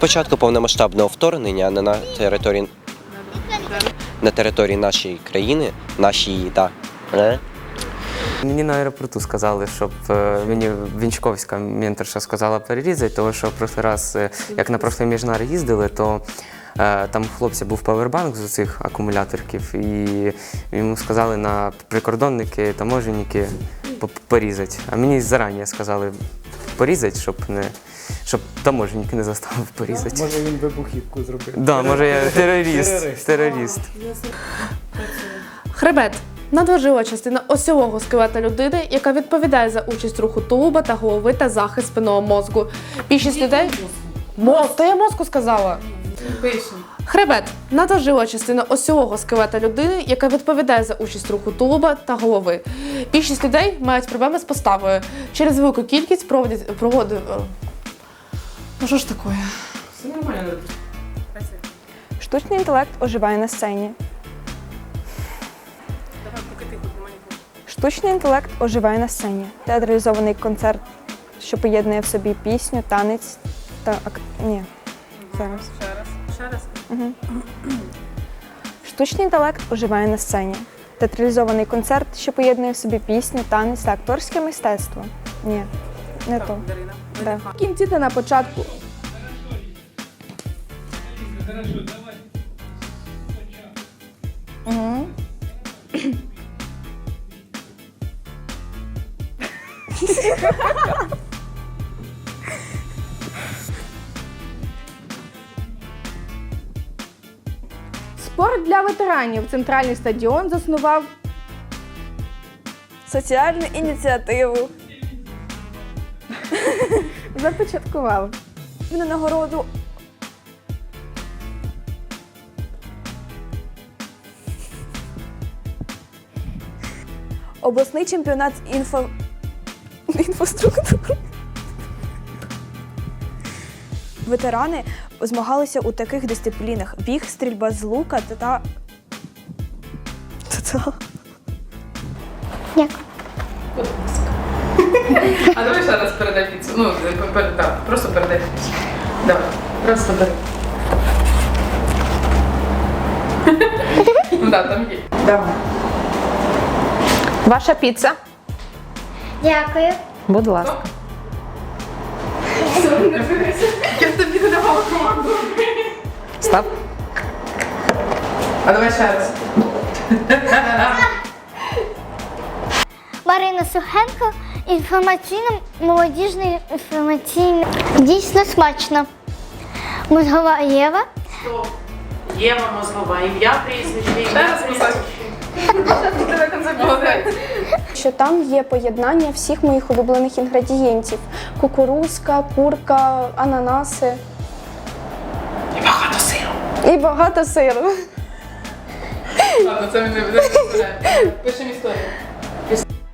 початку повномасштабного вторгнення на, на території на території нашої країни, нашій та е, Мені на аеропорту сказали, щоб е, мені Вінчковська менторша сказала перерізати, тому що прошлий раз, е, як на прошлий міжнар їздили, то там у хлопця був павербанк з цих акумуляторів, і йому сказали на прикордонники, таможенники по- порізати. А мені зарані сказали порізати, щоб не щоб таможенники не заставив порізати. Може він вибухівку зробив. Да, може я терорист. Терорист. Хребет надважлива частина осьового скелета людини, яка відповідає за участь руху тулуба та голови та захист спинного мозку. Більшість людей. Мозк, то я мозку сказала. Хребет надважлива частина осьового скелета людини, яка відповідає за участь руху тулуба та голови. Більшість людей мають проблеми з поставою. Через велику кількість проводять проводить. Ну що ж таке? Штучний інтелект оживає на сцені. Штучний інтелект оживає на сцені. Театралізований концерт, що поєднує в собі пісню, танець та ак... Ні. Зараз. Ще раз. Ще раз. Угу. Штучний інтелект оживає на сцені. Театралізований концерт, що поєднує в собі пісню, танець та акторське мистецтво. Ні, не то. Да. В кінці та на початку. Спорт для ветеранів. Центральний стадіон заснував Соціальну ініціативу. започаткував. На нагороду обласний чемпіонат інфо... інфраструктури. Ветерани змагалися у таких дисциплінах: біг, стрільба з лука та. та... та- А давай ще раз передай піцу. Ну, так, просто передай піцу. Давай, просто бери. Ну так, там є. Давай. Ваша піца. Дякую. Будь ласка. Не. Стоп. А давай ще раз. Марина Сухенко, інформаційно-молодіжний інформаційний. Дійсно смачно. Мозгова Єва. Єва Мозгова, ім'я прізвище, Ще раз посадь. Тебе концерт молодець. Що там є поєднання всіх моїх улюблених інгредієнтів: кукурузка, курка, ананаси. І багато сиру. Ладно, це мені не буде. Пишемо історію.